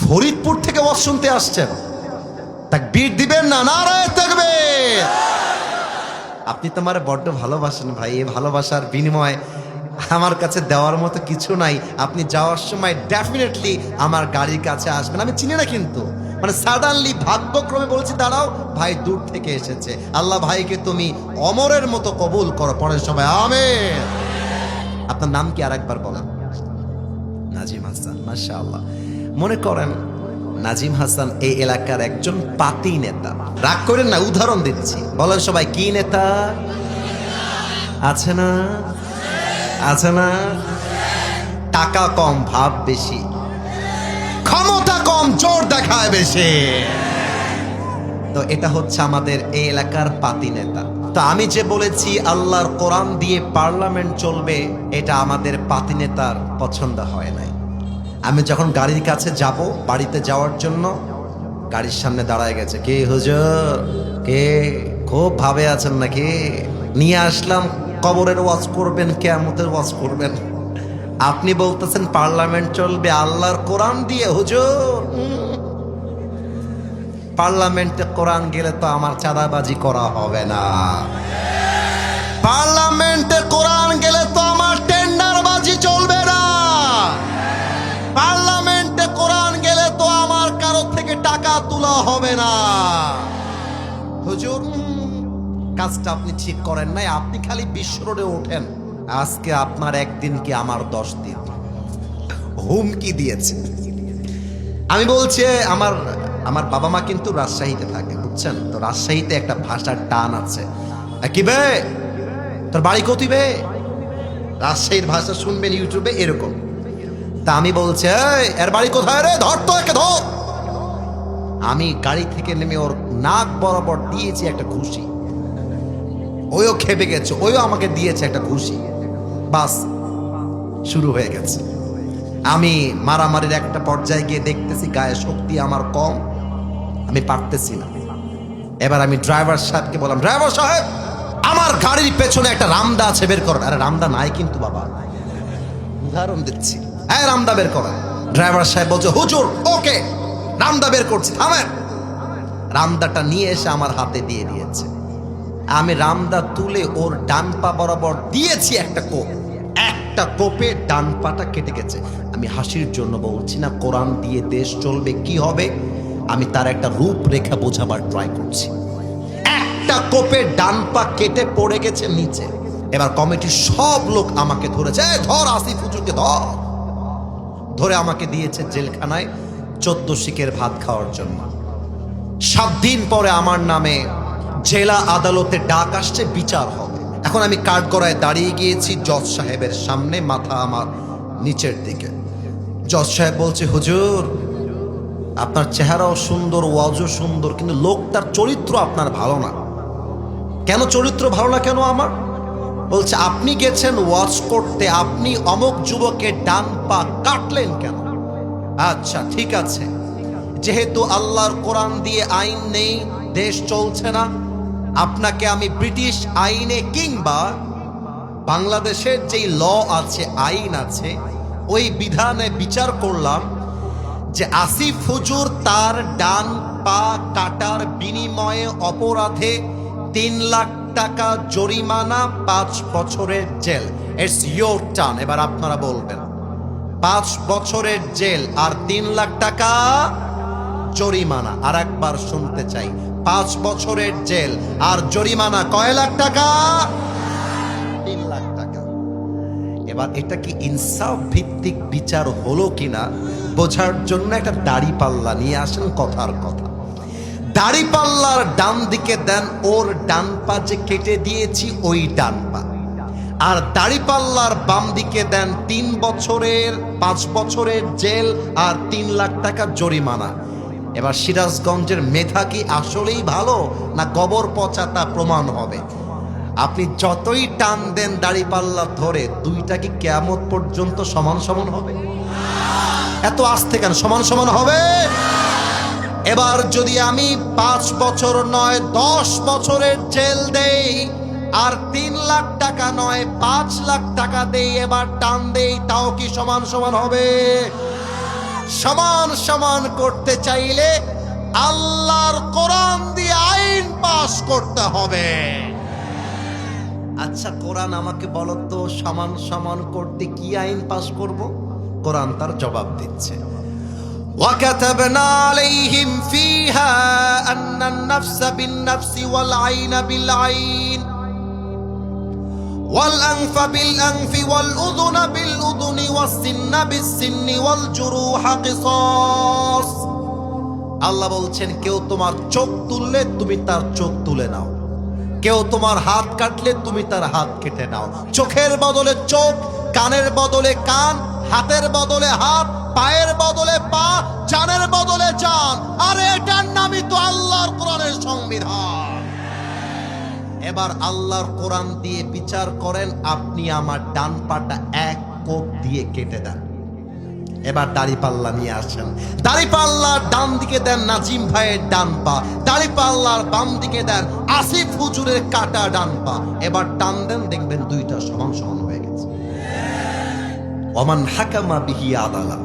ফরিদপুর থেকে ওয়াজ শুনতে আসছেন। তাক বিট দিবেন না, নারায় থাকবে আপনি তো আমার বড্ড ভালোবাসেন ভাই, এই ভালোবাসার বিনিময় আমার কাছে দেওয়ার মতো কিছু নাই। আপনি যাওয়ার সময় ডেফিনেটলি আমার গাড়ির কাছে আসবেন। আমি চিনি না কিন্তু। মানে সাডানলি ভাগ্যক্রমে বলছি, দাঁড়াও, ভাই দূর থেকে এসেছে। আল্লাহ ভাইকে তুমি অমরের মতো কবুল করো পরের সময়। আমেন। আপনার নাম কি আরেকবার বলেন? নাজিম হাসান মাশা আল্লাহ মনে করেন নাজিম হাসান এই এলাকার একজন পাতি নেতা। রাগ করেন না, উদাহরণ দিচ্ছি। বলেন সবাই, কি নেতা? আছে না? আছে না? টাকা কম, ভাব বেশি। ক্ষমতা কম, জোর দেখায় বেশি। তো এটা হচ্ছে আমাদের এই এলাকার পাতি নেতা। তো আমি যে বলেছি, আল্লাহর কোরআন দিয়ে পার্লামেন্ট চলবে, এটা আমাদের পাতি নেতার পছন্দ হয় নাই। আমি যখন গাড়ির কাছে যাব বাড়িতে যাওয়ার জন্য, গাড়ির সামনে দাঁড়ায় গেছে। কে হুজুর? কে? খুব ভাবে আছেন নাকি? নিয়ে আসলাম, কবরের ওয়াজ করবেন, কেয়ামতের ওয়াজ করবেন। আপনি বলতেছেন, পার্লামেন্ট চলবে আল্লাহর কোরআন দিয়ে, হুজুর। পার্লামেন্টে কোরআন গেলে তো আমার চাঁদাবাজি করা হবে না। হবে না। হুজুর কাজটা আপনি ঠিক করেন নাই আপনি খালি বিশ্ব রোডে ওঠেন। আজকে আপনার একদিন কি আমার দশ দিন? হুমকি দিয়েছে। আমি বলছি আমার আমার বাবা মা কিন্তু রাজশাহীতে থাকে বুঝছেন? তো রাজশাহীতে একটা ভাষার টান আছে। কি বে? তোর বাড়ি কতি বে? রাজশাহীর ভাষা শুনবেন ইউটিউবে এরকম। তা আমি বলছি "এই, এর বাড়ি কোথায় রে? ধর তো একে ধর। আমি গাড়ি থেকে নেমে ওর নাক বরাবর দিয়েছি একটা খুশি ওইও খেপে গেছে, ওইও আমাকে দিয়েছে একটা খুশি বাস, শুরু হয়ে গেছে। আমি মারামারির একটা পর্যায়ে গিয়ে দেখতেছি গায়ে শক্তি আমার কম, আমি পারতেছি না। এবার আমি ড্রাইভার সাহেবকে বললাম, ড্রাইভার সাহেব, আমার গাড়ির পেছনে একটা রামদা আছে, বের করেন আরে, রামদা নাই কিন্তু বাবা। উদাহরণ দিচ্ছি। হ্যাঁ রামদা বের করেন ড্রাইভার সাহেব বলছে, হুজুর, ওকে। রামদা বের করছি, থামেন। রামদাটা নিয়ে এসে আমার হাতে দিয়ে দিয়েছে। আমি রামদা তুলে ওর ডান পা বরাবর দিয়েছি একটা কোপ। একটা কোপে ডান পাটা কেটে গেছে। আমি হাসির জন্য বলছি না, কোরআন দিয়ে দেশ চলবে, কি হবে? আমি তার একটা রূপরেখা বোঝাবার ট্রাই করছি। একটা কোপে ডান পা কেটে পড়ে গেছে নিচে। এবার কমিটির সব লোক আমাকে ধরেছে ধর আসিফ হুজুরকে ধর। ধরে আমাকে দিয়েছে জেলখানায়। চোদ্দ শিকের ভাত খাওয়ার জন্য। সাত দিন পরে আমার নামে জেলা আদালতে ডাক আসছে, বিচার হবে। এখন আমি কাঠগড়ায় দাঁড়িয়ে গিয়েছি জজ সাহেবের সামনে, মাথা আমার নিচের দিকে। জজ সাহেব বলছে, হুজুর, আপনার চেহারাও সুন্দর, ওয়াজও সুন্দর, কিন্তু লোক তার চরিত্র আপনার ভালো না। কেন চরিত্র ভালো না কেন আমার? বলছে, আপনি গেছেন ওয়াচ করতে, আপনি অমক যুবকের ডান পা কাটলেন কেন? আচ্ছা ঠিক আছে। যেহেতু আল্লাহর কোরআন দিয়ে আইন নেই, দেশ চলছে না, আপনাকে আমি ব্রিটিশ আইনে কিংবা বাংলাদেশের যেই ল আছে, আইন আছে, ওই বিধানে বিচার করলাম যে আসিফ হুজুর তার ডান পা কাটার বিনিময়ে অপরাধে তিন লাখ টাকা জরিমানা, পাঁচ বছরের জেল। ইটস ইয়োর টান এবার আপনারা বলবেন। পাঁচ বছরের জেল আর তিন লাখ টাকা জরিমানা। আর একবার শুনতে চাই। পাঁচ বছরের জেল আর জরিমানা কয় লাখ টাকা? তিন লাখ টাকা। এবার এটা কি ইনসাফ ভিত্তিক বিচার হলো কিনা বোঝার জন্য একটা দাড়ি পাল্লা নিয়ে আসেন কথার কথা। দাড়ি পাল্লার ডান দিকে দেন, ওর ডান পা যে কেটে দিয়েছি, ওই ডান পা। আর দাড়ি পাল্লার বাম দিকে দেন তিন বছরের, পাঁচ বছরের জেল আর তিন লাখ টাকা জরিমানা। এবার সিরাজগঞ্জের মেধা কি আসলেই ভালো, না গবর পচা তা প্রমাণ হবে? আপনি যতই টান দেন দাড়ি পাল্লা ধরে, দুইটা কি কেয়ামত পর্যন্ত সমান সমান হবে? এত আসতে কেন সমান সমান হবে? এবার যদি আমি পাঁচ বছর নয়, দশ বছরের জেল দেই আর তিন লাখ টাকা নয় পাঁচ লাখ টাকা দেই এবার টান দেই তাও কি সমান সমান হবে সমান সমান করতে চাইলে আল্লাহর কোরআন দিয়ে আইন পাশ করতে হবে আচ্ছা কোরআন আমাকে বলো তো সমান সমান করতে কি আইন পাশ করব কোরআন তার জবাব দিচ্ছে وكتبنا عليهم فيها أن النفس بالنفس والعين بالعين والأنف بالأنف والأذن بالأذن والسن بالسن والجروح قصاص আল্লাহ বলছেন কেউ তোমার চোখ তুললে তুমি তার চোখ তুলে নাও কেউ তোমার হাত কাটলে তুমি তার হাত কেটে নাও চোখের বদলে চোখ কানের বদলে কান হাতের বদলে হাত পায়ের বদলে পা জানের বদলে জান আর এটার নামই তো আল্লাহর কোরআনের সংবিধান এবার আল্লাহর কোরআন দিয়ে বিচার করেন, আপনি আমার ডান পাটা এক কোপ দিয়ে কেটে দেন। এবার দাড়ি পাল্লা নিয়ে আসেন। দাড়ি পাল্লার ডান দিকে দেন নাজিম ভাইয়ের ডান পা। দাড়ি পাল্লার বাম দিকে দেন আসিফ হুজুরের কাটা ডান পা। এবার টান দেন, দেখবেন দুইটা সমান সমান হয়ে গেছে। ওমান হাকামা বিহি আদালা।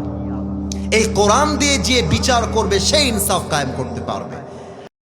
এই কোরআন দিয়ে যে বিচার করবে, সেই ইনসাফ কায়েম করতে পারবে।